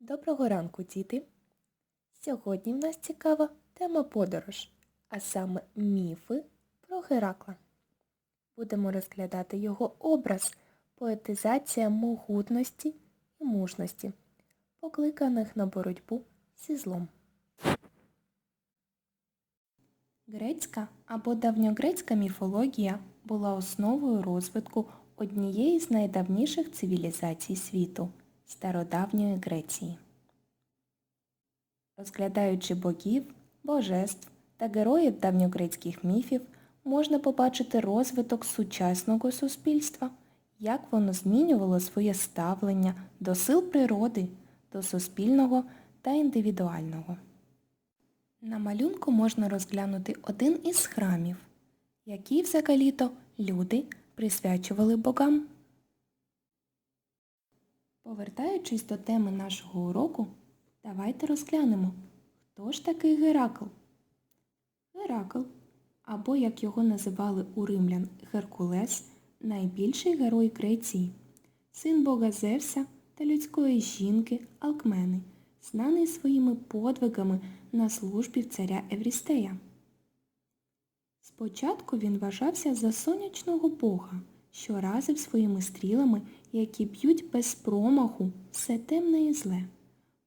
Доброго ранку, діти! Сьогодні в нас цікава тема подорож, а саме міфи про Геракла. Будемо розглядати його образ, поетизація могутності і мужності, покликаних на боротьбу зі злом. Грецька або давньогрецька міфологія була основою розвитку однієї з найдавніших цивілізацій світу – стародавньої Греції. Розглядаючи богів, божеств та героїв давньогрецьких міфів, можна побачити розвиток сучасного суспільства, як воно змінювало своє ставлення до сил природи, до суспільного та індивідуального. На малюнку можна розглянути один із храмів, який взагалі-то люди присвячували богам. Повертаючись до теми нашого уроку, давайте розглянемо, хто ж такий Геракл. Геракл, або як його називали у римлян Геркулес, найбільший герой Греції, син бога Зевса та людської жінки Алкмени, знаний своїми подвигами на службі в царя Еврістея. Спочатку він вважався за сонячного бога, що разив своїми стрілами, які б'ють без промаху все темне і зле,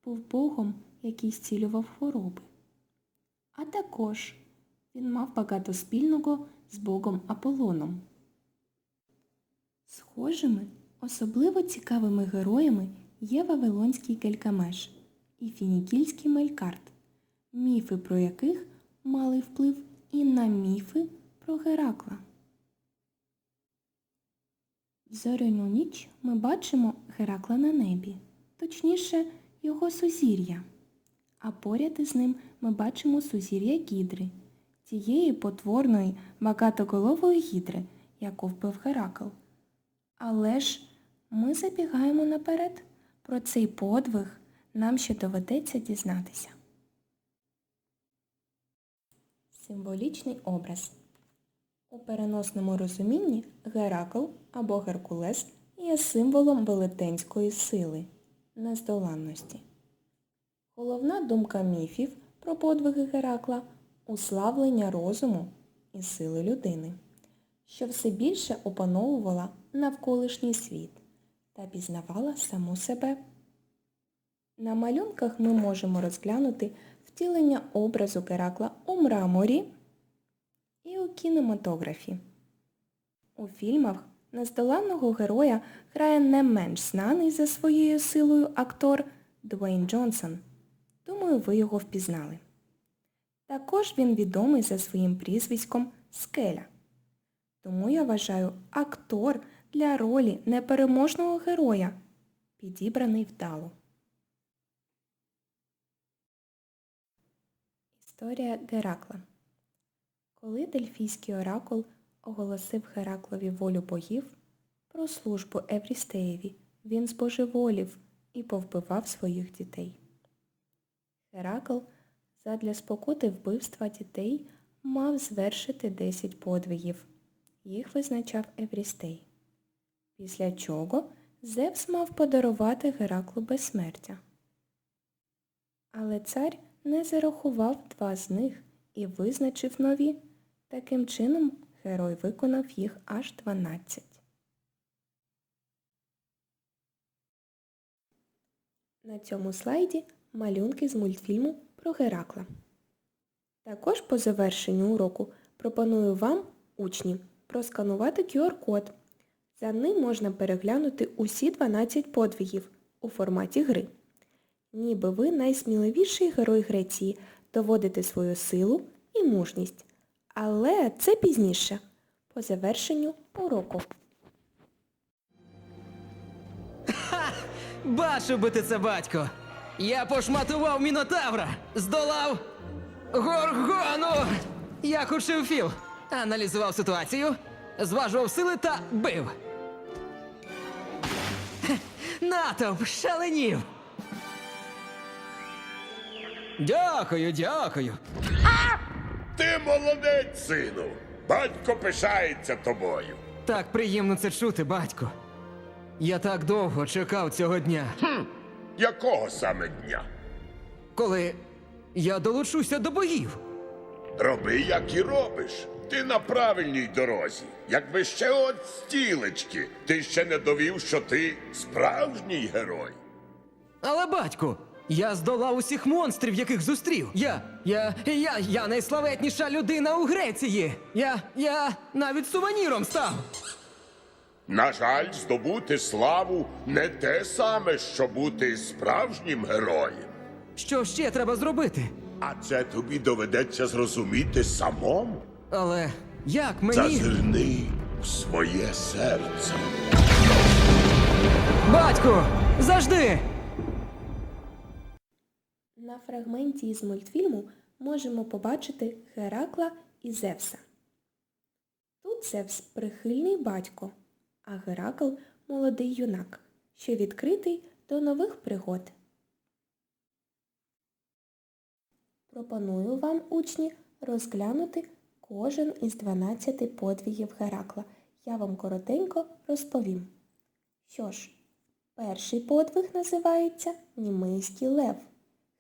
був богом, який зцілював хвороби. А також він мав багато спільного з богом Аполлоном. Схожими, особливо цікавими героями є Вавилонський Гелькамеш і Фінікільський Мелькарт, міфи про яких мали вплив і на міфи про Геракла. Зоряну ніч ми бачимо Геракла на небі, точніше, його сузір'я. А поряд із ним ми бачимо сузір'я Гідри, тієї потворної багатоголової гідри, яку вбив Геракл. Але ж ми забігаємо наперед. Про цей подвиг нам ще доведеться дізнатися. Символічний образ. У переносному розумінні Геракл або Геркулес є символом велетенської сили, нездоланності. Головна думка міфів про подвиги Геракла уславлення розуму і сили людини, що все більше опановувала навколишній світ та пізнавала саму себе. На малюнках ми можемо розглянути втілення образу Геракла у мраморі і у кінематографі. У фільмах нездоланного героя грає не менш знаний за своєю силою актор Дуейн Джонсон. Думаю, ви його впізнали. Також він відомий за своїм прізвиськом Скеля. Тому я вважаю актор для ролі непереможного героя, підібраний вдало. Історія Геракла Коли Дельфійський оракул оголосив Гераклові волю богів про службу Еврістеєві, він збожеволів і повбивав своїх дітей. Геракл задля спокути вбивства дітей мав звершити 10 подвигів. Їх визначав Еврістей. Після чого Зевс мав подарувати Гераклу безсмертя. Але цар не зарахував два з них і визначив нові. Таким чином герой виконав їх аж 12. На цьому слайді малюнки з мультфільму про Геракла. Також по завершенню уроку пропоную вам, учні, просканувати QR-код. За ним можна переглянути усі 12 подвигів у форматі гри. Ніби ви найсміливіший герой Греції, доводите свою силу і мужність. Але це пізніше, по завершенню уроку. Бачив би ти це, батько. Я пошматував мінотавра, здолав горгону. Як учив Філ. Аналізував ситуацію, зважував сили та бив. Натовп шаленів. Дякую, дякую. Ти молодець, сину. Батько пишається тобою. Так приємно це чути, батько. Я так довго чекав цього дня. Якого саме дня? Коли я долучуся до боїв. Роби, як і робиш. Ти на правильній дорозі. Якби ще от стілечки, ти ще не довів, що ти справжній герой. Але батьку, я здолав усіх монстрів, яких зустрів. Я. Я. Я. Я найславетніша людина у Греції. Я. Я навіть сувеніром став. На жаль, здобути славу не те саме, що бути справжнім героєм. Що ще треба зробити? А це тобі доведеться зрозуміти самому. Але як мені. Зазирни в своє серце. Батьку! Завжди! На фрагменті із мультфільму можемо побачити Геракла і Зевса. Тут Зевс прихильний батько, а Геракл молодий юнак, що відкритий до нових пригод. Пропоную вам, учні, розглянути кожен із 12 подвігів Геракла. Я вам коротенько розповім. Що ж, перший подвиг називається Німейський лев.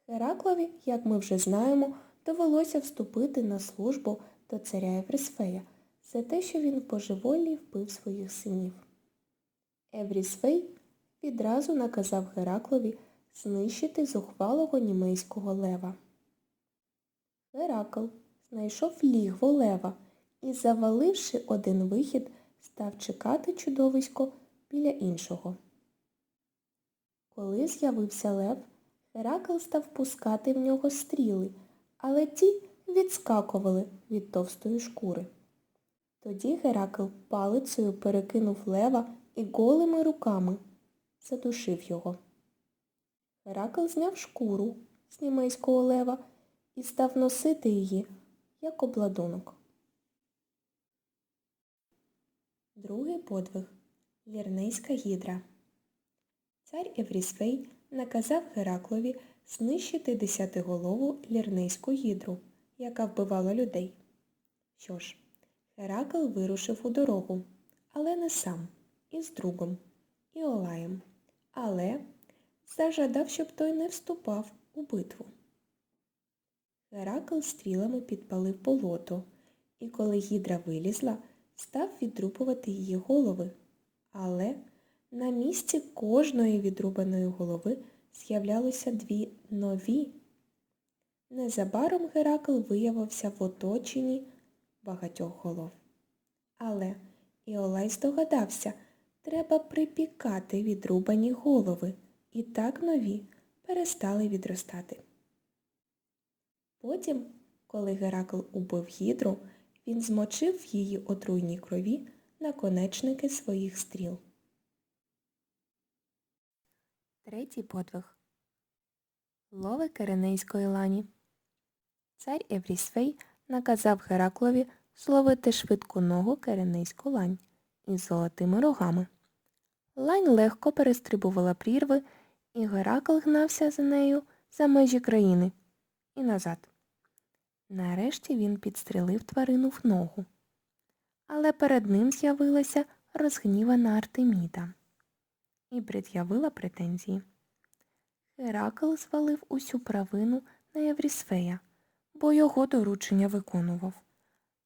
Гераклові, як ми вже знаємо, довелося вступити на службу до царя Еврісфея за те, що він в божеволі вбив своїх синів. Еврісфей відразу наказав Гераклові знищити зухвалого німейського лева. Геракл знайшов лігво лева і, заваливши один вихід, став чекати чудовисько біля іншого. Коли з'явився лев, Геракл став пускати в нього стріли, але ті відскакували від товстої шкури. Тоді Геракл палицею перекинув лева і голими руками задушив його. Геракл зняв шкуру з німейського лева і став носити її, як обладунок. Другий подвиг Лірнейська гідра. Цар Еврісфей наказав Гераклові знищити десятиголову лірнейську гідру, яка вбивала людей. Що ж, Геракл вирушив у дорогу, але не сам, із другом, Іолаєм, але зажадав, щоб той не вступав у битву. Геракл стрілами підпалив болото, і коли гідра вилізла, став відрубувати її голови. Але на місці кожної відрубаної голови з'являлося дві нові. Незабаром Геракл виявився в оточенні багатьох голов. Але Іолай здогадався, треба припікати відрубані голови, і так нові перестали відростати. Потім, коли Геракл убив гідру, він змочив її отруйній крові наконечники своїх стріл. Третій подвиг. Лови Киренейської лані. Цар Еврісфей наказав Гераклові зловити швидку ногу Киренейську лань із золотими рогами. Лань легко перестрибувала прірви, і Геракл гнався за нею за межі країни і назад. Нарешті він підстрелив тварину в ногу. Але перед ним з'явилася розгнівана Артеміда і пред'явила претензії. Геракл звалив усю правину на Єврісфея, бо його доручення виконував.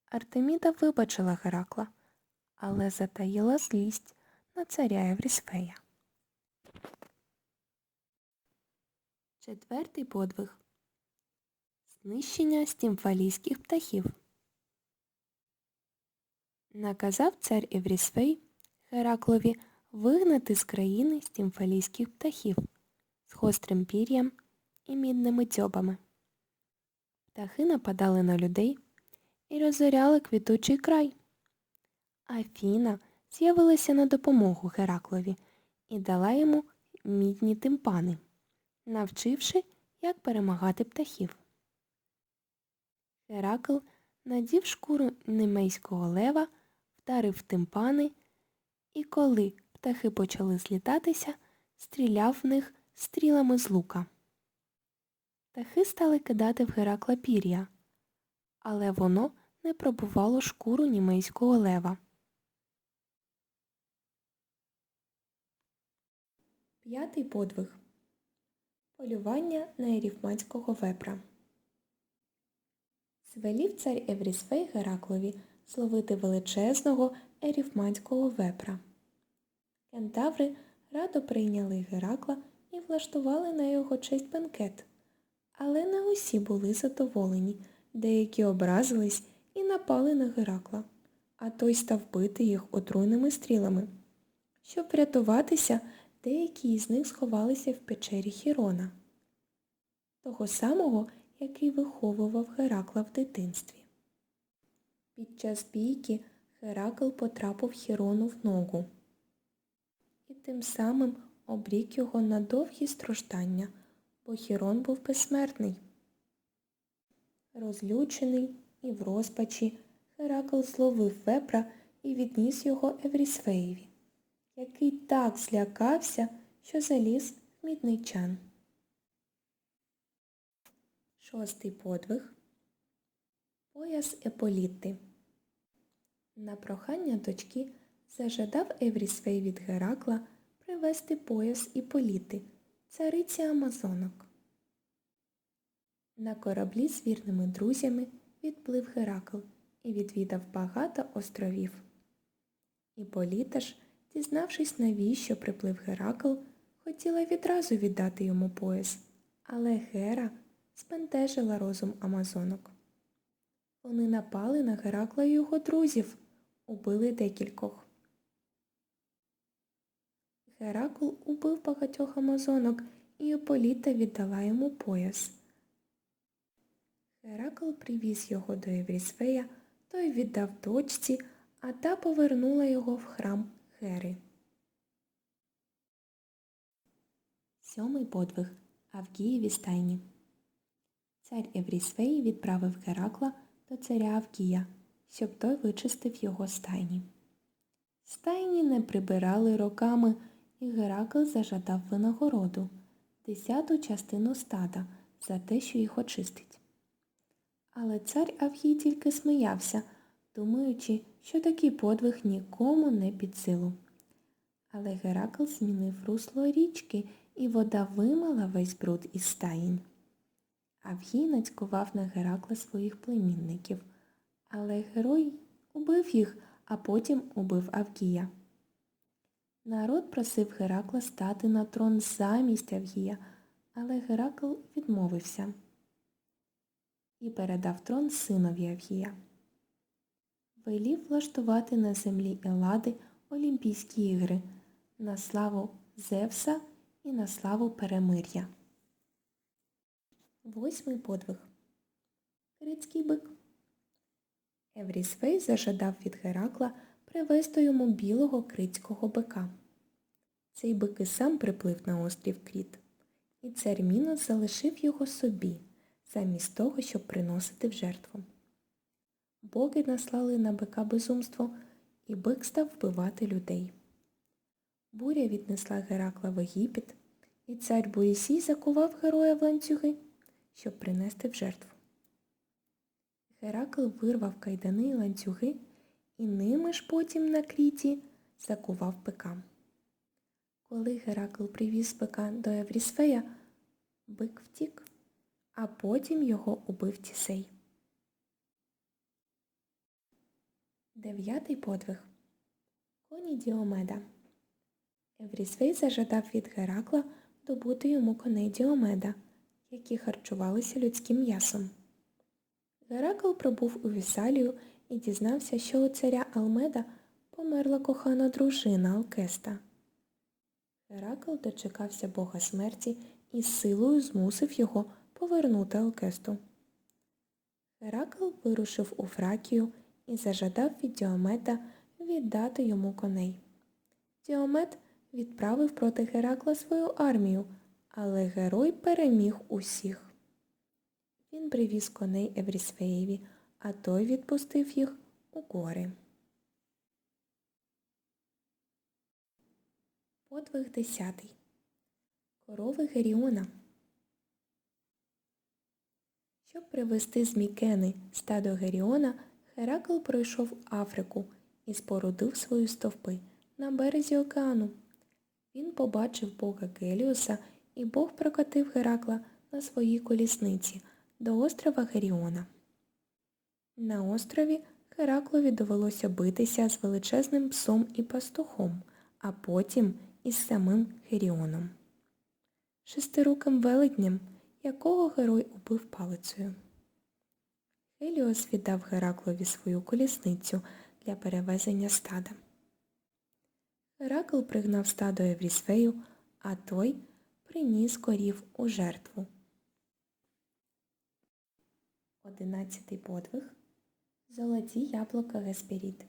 Артеміда вибачила Геракла, але затаїла злість на царя Єврісфея. Четвертий подвиг. Знищення стімфалійських птахів. Наказав цар Еврісфей Гераклові вигнати з країни стімфалійських птахів з гострим пір'ям і мідними дзьобами. Птахи нападали на людей і розоряли квітучий край. Афіна з'явилася на допомогу Гераклові і дала йому мідні тимпани, навчивши, як перемагати птахів. Геракл надів шкуру немейського лева, вдарив тимпани, і коли птахи почали злітатися, стріляв в них стрілами з лука. Птахи стали кидати в Геракла пір'я, але воно не пробувало шкуру німейського лева. П'ятий подвиг. Полювання на еріфманського вепра. Звелів цар Еврісфей Гераклові зловити величезного еріфманського вепра. Кентаври радо прийняли Геракла і влаштували на його честь бенкет. Але не усі були задоволені, деякі образились і напали на Геракла, а той став бити їх отруйними стрілами. Щоб врятуватися, деякі із них сховалися в печері Хірона, того самого, який виховував Геракла в дитинстві. Під час бійки Геракл потрапив Хірону в ногу тим самим обрік його на довгі страждання, бо Хірон був безсмертний. Розлючений і в розпачі Геракл зловив вепра і відніс його Еврісфеєві, який так злякався, що заліз в мідний чан. Шостий подвиг. Пояс Еполіти. На прохання дочки зажадав Еврісфей від Геракла привезти пояс Іполіти, цариці Амазонок. На кораблі з вірними друзями відплив Геракл і відвідав багато островів. Іполіта ж, дізнавшись, навіщо приплив Геракл, хотіла відразу віддати йому пояс, але Гера збентежила розум Амазонок. Вони напали на Геракла і його друзів, убили декількох. Геракл убив багатьох амазонок, і Іполіта віддала йому пояс. Геракл привіз його до Єврісфея, той віддав дочці, а та повернула його в храм Гери. Сьомий подвиг Авгієві стайні. Цар Еврісфей відправив Геракла до царя Авгія, щоб той вичистив його стайні. Стайні не прибирали роками, і Геракл зажадав винагороду десяту частину стада за те, що їх очистить. Але цар Авгій тільки сміявся, думаючи, що такий подвиг нікому не під силу. Але Геракл змінив русло річки, і вода вимила весь бруд із стаїнь. Авгій нацькував на Геракла своїх племінників, але герой убив їх, а потім убив Авгія. Народ просив Геракла стати на трон замість Авгія, але Геракл відмовився і передав трон синові Авгія. Велів влаштувати на землі Елади Олімпійські ігри на славу Зевса і на славу перемир'я. Восьмий подвиг. Крицький бик. Еврісфей зажадав від Геракла привезти йому білого крицького бика. Цей бик і сам приплив на острів Кріт, і цар Мінос залишив його собі, замість того, щоб приносити в жертву. Боги наслали на бика безумство, і бик став вбивати людей. Буря віднесла Геракла в Єгипет, і цар Боїсій закував героя в ланцюги, щоб принести в жертву. Геракл вирвав кайдани й ланцюги і ними ж потім на кріті закував бика. Коли Геракл привіз бика до Еврісфея, бик втік, а потім його убив Тісей. Дев'ятий подвиг. Коні Діомеда. Еврісфей зажадав від Геракла добути йому коней Діомеда, які харчувалися людським м'ясом. Геракл пробув у Вісалію і дізнався, що у царя Алмеда померла кохана дружина Алкеста. Геракл дочекався бога смерті і силою змусив його повернути Алкесту. Геракл вирушив у Фракію і зажадав від Діомета віддати йому коней. Діомет відправив проти Геракла свою армію, але герой переміг усіх. Він привіз коней Еврісфеєві, а той відпустив їх у гори. Подвиг десятий. Корови Геріона. Щоб привезти з Мікени стадо Геріона, Геракл пройшов Африку і спорудив свої стовпи на березі океану. Він побачив бога Геліуса і Бог прокатив Геракла на своїй колісниці до острова Геріона. На острові Гераклові довелося битися з величезним псом і пастухом, а потім із самим Геріоном, шестируким велетнем, якого герой убив палицею. Хеліос віддав Гераклові свою колісницю для перевезення стада. Геракл пригнав стадо Еврісфею, а той приніс корів у жертву. Одинадцятий подвиг Золоті яблука Гесперід.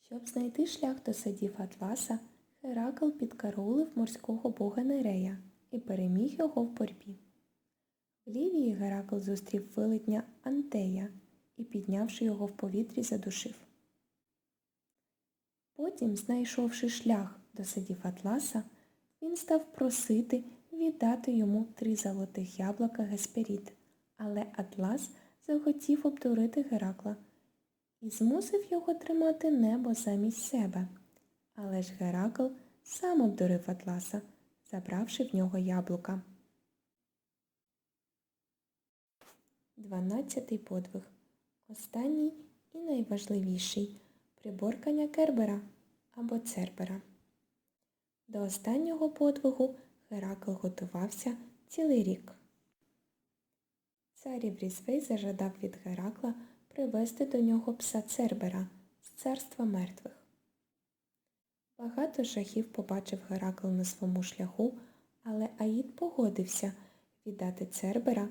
Щоб знайти шлях до садів Атласа, Геракл підкарулив морського бога Нерея і переміг його в боротьбі. В Лівії Геракл зустрів велетня Антея і, піднявши його в повітрі, задушив. Потім, знайшовши шлях до садів Атласа, він став просити віддати йому три золотих яблука Гесперід, але Атлас захотів обдурити Геракла і змусив його тримати небо замість себе. Але ж Геракл сам обдурив Атласа, забравши в нього яблука. Дванадцятий подвиг. Останній і найважливіший приборкання Кербера або Цербера. До останнього подвигу Геракл готувався цілий рік. Цар Єврісвей зажадав від Геракла привезти до нього пса Цербера з царства мертвих. Багато жахів побачив Геракл на своєму шляху, але Аїд погодився віддати Цербера,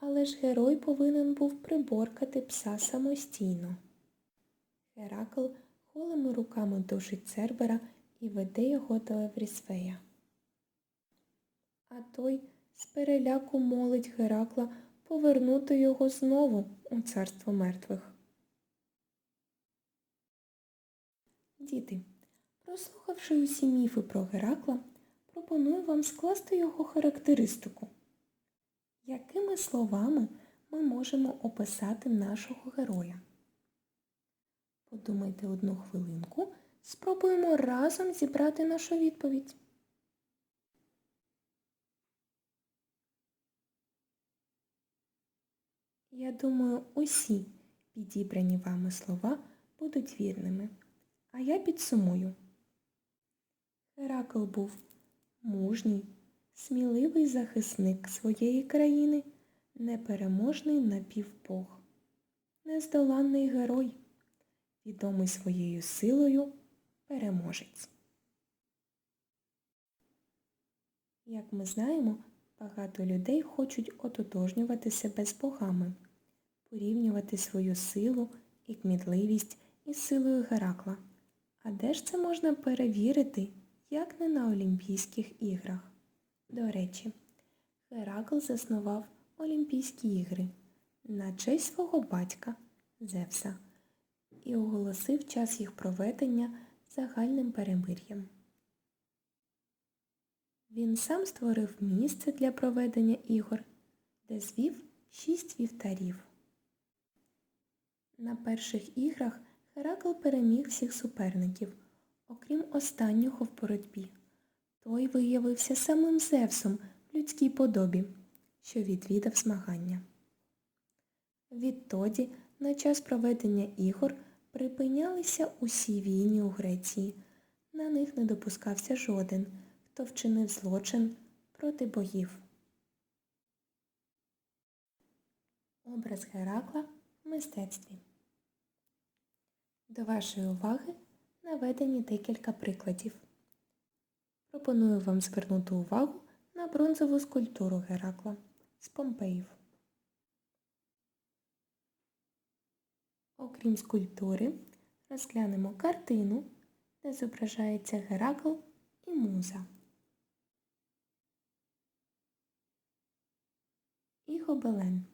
але ж герой повинен був приборкати пса самостійно. Геракл голими руками душить Цербера і веде його до Еврісфея. А той з переляку молить Геракла повернути його знову у царство мертвих. Діти, прослухавши усі міфи про Геракла, пропоную вам скласти його характеристику. Якими словами ми можемо описати нашого героя? Подумайте одну хвилинку, спробуємо разом зібрати нашу відповідь. Я думаю, усі підібрані вами слова будуть вірними. А я підсумую. Геракл був мужній, сміливий захисник своєї країни, непереможний напівбог, нездоланний герой, відомий своєю силою переможець. Як ми знаємо, багато людей хочуть ототожнювати себе з богами, порівнювати свою силу і кмітливість із силою Геракла. А де ж це можна перевірити, як не на Олімпійських іграх? До речі, Геракл заснував Олімпійські ігри на честь свого батька Зевса і оголосив час їх проведення загальним перемир'ям. Він сам створив місце для проведення ігор, де звів шість вівтарів. На перших іграх Геракл переміг всіх суперників, окрім останнього в боротьбі. Той виявився самим Зевсом в людській подобі, що відвідав змагання. Відтоді на час проведення ігор припинялися усі війни у Греції. На них не допускався жоден, хто вчинив злочин проти богів. Образ Геракла в мистецтві. До вашої уваги наведені декілька прикладів. Пропоную вам звернути увагу на бронзову скульптуру Геракла з Помпеїв. Окрім скульптури, розглянемо картину, де зображається Геракл і муза. І гобелен,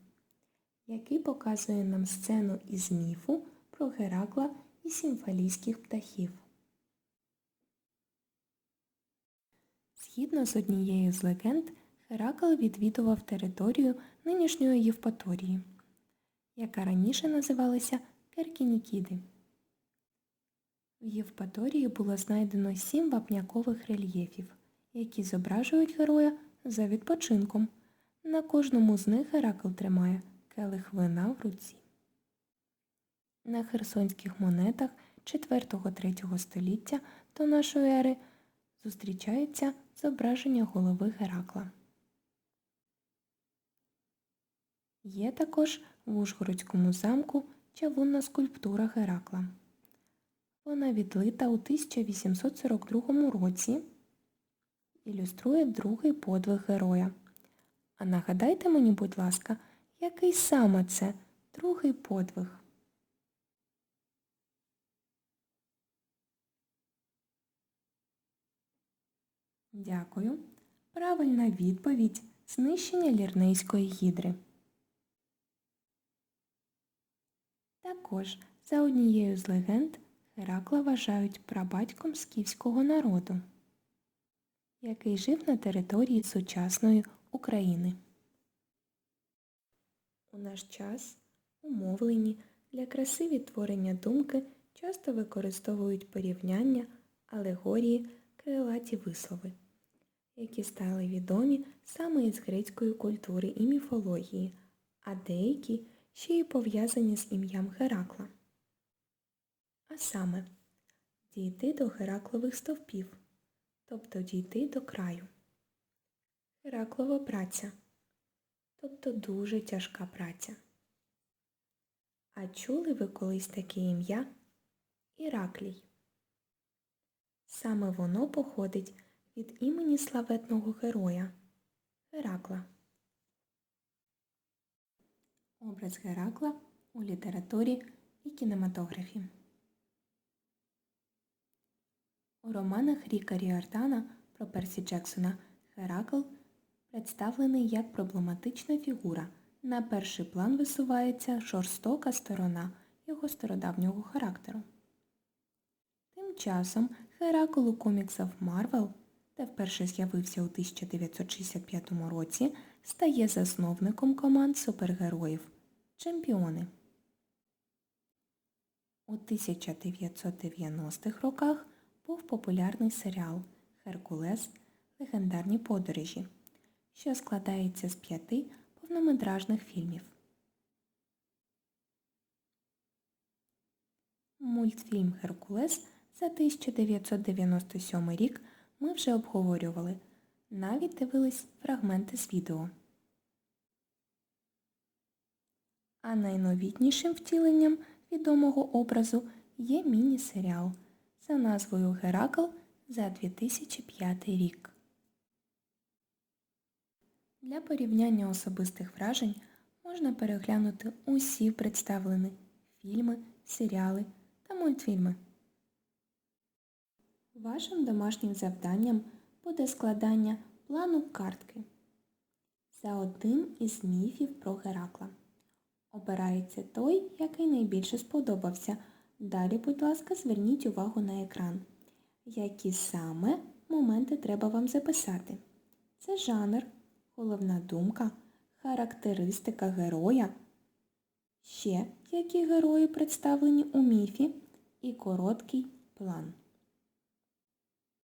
який показує нам сцену із міфу про Геракла і сімфалійських птахів. Згідно з однією з легенд, Геракл відвідував територію нинішньої Євпаторії, яка раніше називалася Керкінікіди. В Євпаторії було знайдено сім вапнякових рельєфів які зображують героя за відпочинком. На кожному з них Геракл тримає келих вина в руці. На херсонських монетах 4-3 століття до нашої ери зустрічається зображення голови Геракла. Є також в Ужгородському замку чавунна скульптура Геракла. Вона відлита у 1842 році, ілюструє другий подвиг героя. А нагадайте мені, будь ласка, який саме це другий подвиг? Дякую. Правильна відповідь знищення лірнейської гідри. Також за однією з легенд Геракла вважають прабатьком скіфського народу, який жив на території сучасної України. У наш час у мовленні для краси відтворення думки часто використовують порівняння, алегорії, крилаті вислови, які стали відомі саме із грецької культури і міфології, а деякі ще й пов'язані з ім'ям Геракла. А саме дійти до Гераклових стовпів, тобто дійти до краю. Гераклова праця, тобто дуже тяжка праця. А чули ви колись таке ім'я Іраклій? Саме воно походить від імені славетного героя Геракла. Образ Геракла у літературі і кінематографі. У романах Ріка Ріордана про Персі Джексона Геракл представлений як проблематична фігура. На перший план висувається жорстока сторона його стародавнього характеру. Тим часом Геракл у коміксах Марвел, вперше з'явився у 1965 році, стає засновником команд супергероїв Чемпіони. У 1990-х роках був популярний серіал Геркулес Легендарні подорожі, що складається з п'яти повнометражних фільмів. Мультфільм Геркулес за 1997 рік ми вже обговорювали. Навіть дивились фрагменти з відео. А найновітнішим втіленням відомого образу є міні-серіал за назвою Геракл за 2005 рік. Для порівняння особистих вражень можна переглянути усі представлені фільми, серіали та мультфільми. Вашим домашнім завданням буде складання плану картки за одним із міфів про Геракла. Обирається той, який найбільше сподобався. Далі, будь ласка, зверніть увагу на екран. Які саме моменти треба вам записати? Це жанр, головна думка, характеристика героя, ще які герої представлені у міфі і короткий план.